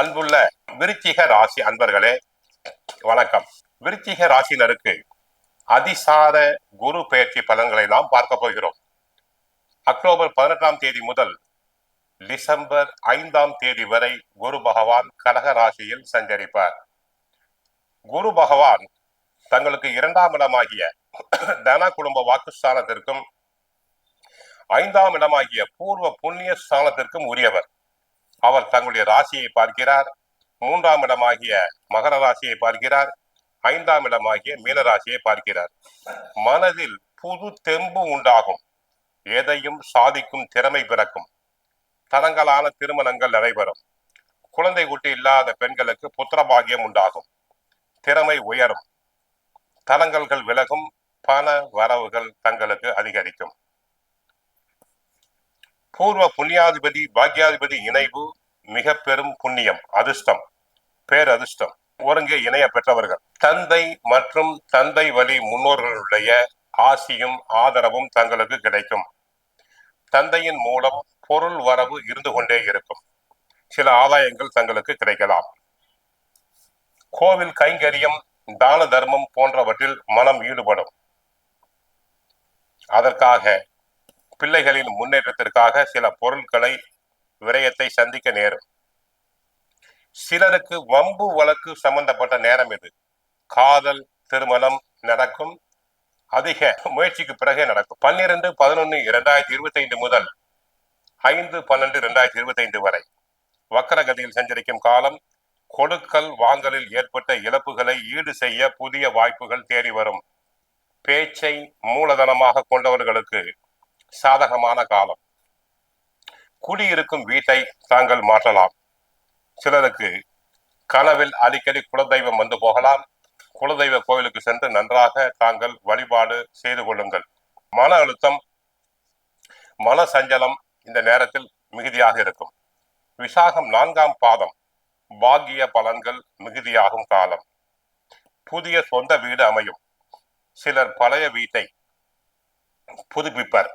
அன்புள்ள விருச்சிக ராசி அன்பர்களே வணக்கம். விருச்சிக ராசினருக்கு அதிசார குரு பெயர்ச்சி பலன்களை நாம் பார்க்க போகிறோம். அக்டோபர் பதினெட்டாம் தேதி முதல் டிசம்பர் ஐந்தாம் தேதி வரை குரு பகவான் கடக ராசியில் சஞ்சரிப்பார். குரு பகவான் தங்களுக்கு இரண்டாம் இடமாகிய தன குடும்ப வாக்குஸ்தானத்திற்கும் ஐந்தாம் இடமாகிய பூர்வ புண்ணிய ஸ்தானத்திற்கும் உரியவர். அவர் தங்களுடைய ராசியை பார்க்கிறார். மூன்றாம் இடமாகிய மகர ராசியை பார்க்கிறார். ஐந்தாம் இடமாகிய மீனராசியை பார்க்கிறார். மனதில் புது தெம்பு உண்டாகும். எதையும் சாதிக்கும் திறமை பிறக்கும். தரங்களான திருமணங்கள் நடைபெறும். குழந்தை குட்டி இல்லாத பெண்களுக்கு புத்திரபாகியம் உண்டாகும். திறமை உயரும். தலங்கல்கள் விலகும். பண வரவுகள் தங்களுக்கு அதிகரிக்கும். பூர்வ புண்ணியாதிபதி பாக்யாதிபதி இணைவு மிக பெரும் புண்ணியம் அதிர்ஷ்டம் பேரதிர்ஷ்டம். ஒருங்கே இணைய பெற்றவர்கள். தந்தை மற்றும் தந்தை வழி முன்னோர்களுடைய ஆசியும் ஆதரவும் தங்களுக்கு கிடைக்கும். தந்தையின் மூலம் பொருள் வரவு இருந்து கொண்டே இருக்கும். சில ஆதாயங்கள் தங்களுக்கு கிடைக்கலாம். கோவில் கைங்கரியம் தான தர்மம் போன்றவற்றில் மனம் ஈடுபடும். அதற்காக பிள்ளைகளின் முன்னேற்றத்திற்காக சில பொருட்களை விரயத்தை சந்திக்க நேரும். சிலருக்கு வம்பு வழக்கு சம்பந்தப்பட்ட நேரம் இது. காதல் திருமணம் நடக்கும். அதிக முயற்சிக்கு பிறகே நடக்கும். பன்னிரண்டு பதினொன்னு இரண்டாயிரத்தி இருபத்தி ஐந்து முதல் ஐந்து பன்னெண்டு இரண்டாயிரத்தி இருபத்தி ஐந்து வரை வக்கரகதியில் சஞ்சரிக்கும் காலம் கொடுக்கல் வாங்கலில் ஏற்பட்ட இழப்புகளை ஈடு செய்ய புதிய வாய்ப்புகள் தேடி வரும். பேச்சை மூலதனமாக கொண்டவர்களுக்கு சாதகமான காலம். குடியிருக்கும் வீட்டை தாங்கள் மாற்றலாம். சிலருக்கு கனவில் அடிக்கடி குலதெய்வம் வந்து போகலாம். குலதெய்வ கோவிலுக்கு சென்று நன்றாக தாங்கள் வழிபாடு செய்து கொள்ளுங்கள். மன அழுத்தம் மன சஞ்சலம் இந்த நேரத்தில் மிகுதியாக இருக்கும். விசாகம் நான்காம் பாதம் பாக்கிய பலன்கள் மிகுதியாகும் காலம். புதிய சொந்த வீடு அமையும். சிலர் பழைய வீட்டை புதுப்பிப்பர்.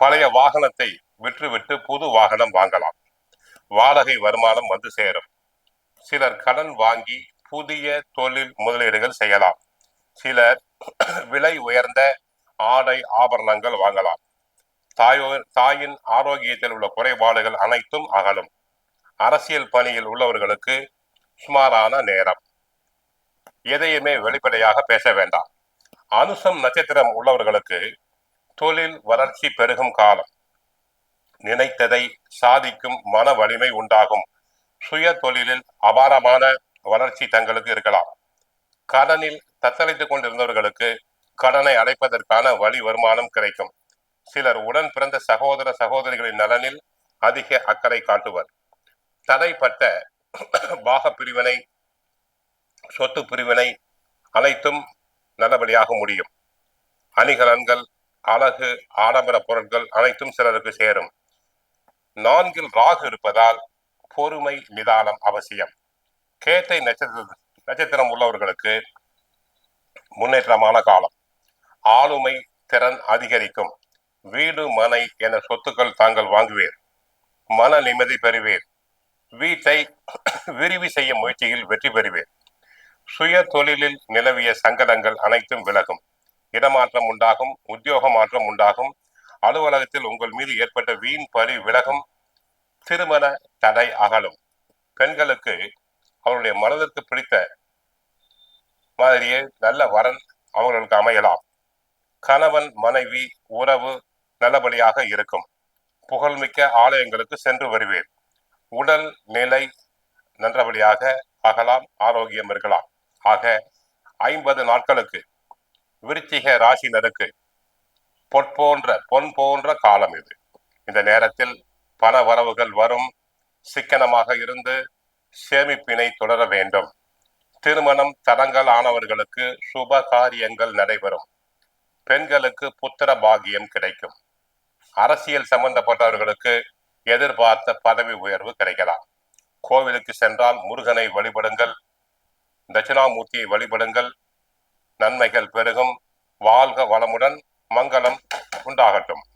பழைய வாகனத்தை விற்றுவிட்டு புது வாகனம் வாங்கலாம். வாடகை வருமானம் வந்து சேரும். சிலர் கடன் வாங்கி புதிய தொழில் முதலீடுகள் செய்யலாம். சிலர் விலை உயர்ந்த ஆடை ஆபரணங்கள் வாங்கலாம். தாயோ தாயின் ஆரோக்கியத்தில் உள்ள குறைபாடுகள் அனைத்தும் அகலும். அரசியல் பணியில் உள்ளவர்களுக்கு சுமாரான நேரம். எதையுமே வெளிப்படையாக பேச வேண்டாம். அனுசம் நட்சத்திரம் உள்ளவர்களுக்கு தொழில் வளர்ச்சி பெருகும் காலம். நினைத்ததை சாதிக்கும் மன வலிமை உண்டாகும். சுய தொழிலில் அபாரமான வளர்ச்சி தங்களுக்கு இருக்கலாம். கடனில் தத்தளித்துக் கொண்டிருந்தவர்களுக்கு கடனை அடைப்பதற்கான வழி வருமானம் கிடைக்கும். சிலர் உடன் பிறந்த சகோதர சகோதரிகளின் நலனில் அதிக அக்கறை காட்டுவர். தடைப்பட்ட பாக பிரிவினை சொத்து பிரிவினை அனைத்தும் நல்லபடியாக முடியும். அணிகலன்கள் அழகு ஆடம்பர பொருட்கள் அனைத்தும் சிலருக்கு சேரும். நான்கில் ராகு இருப்பதால் பொறுமை நிதானம் அவசியம். கேட்டை நட்சத்திர நட்சத்திரம் உள்ளவர்களுக்கு முன்னேற்றமான காலம். ஆளுமை திறன் அதிகரிக்கும். வீடு மனை என சொத்துக்கள் தாங்கள் வாங்குவீர். மன நிம்மதி பெறுவீர். வீட்டை விரிவு செய்ய முயற்சியில் வெற்றி பெறுவீர். சுய தொழிலில் நிலவிய சங்கடங்கள் அனைத்தும் விலகும். இடமாற்றம் உண்டாகும் உத்தியோக மாற்றம் உண்டாகும். அலுவலகத்தில் உங்கள் மீது ஏற்பட்ட வீண் பழி விலகும் திருமண தடை அகலும். பெண்களுக்கு அவருடைய மனதிற்கு பிடித்த மாதிரியே நல்ல வரன் அவர்களுக்கு அமையலாம். கணவன் மனைவி உறவு நல்லபடியாக இருக்கும். புகழ்மிக்க ஆலயங்களுக்கு சென்று வருவேன் உடல் நிலை நன்றபடியாக அகலாம் ஆரோக்கியம் இருக்கலாம். ஆக ஐம்பது நாட்களுக்கு விருச்சிக ராசினருக்கு பொற்போன்ற பொன் போன்ற காலம் இது. இந்த நேரத்தில் பண வரவுகள் வரும். சிக்கனமாக இருந்து சேமிப்பினை தொடர வேண்டும். திருமணம் தடங்கள் ஆனவர்களுக்கு சுப காரியங்கள் நடைபெறும். பெண்களுக்கு புத்திர பாகியம் கிடைக்கும். அரசியல் சம்பந்தப்பட்டவர்களுக்கு எதிர்பார்த்த பதவி உயர்வு கிடைக்கலாம். கோவிலுக்கு சென்றால் முருகனை வழிபடுங்கள். தட்சிணாமூர்த்தியை வழிபடுங்கள். நன்மைகள் பெருகும். வாழ்க வளமுடன். மங்களம் உண்டாகட்டும்.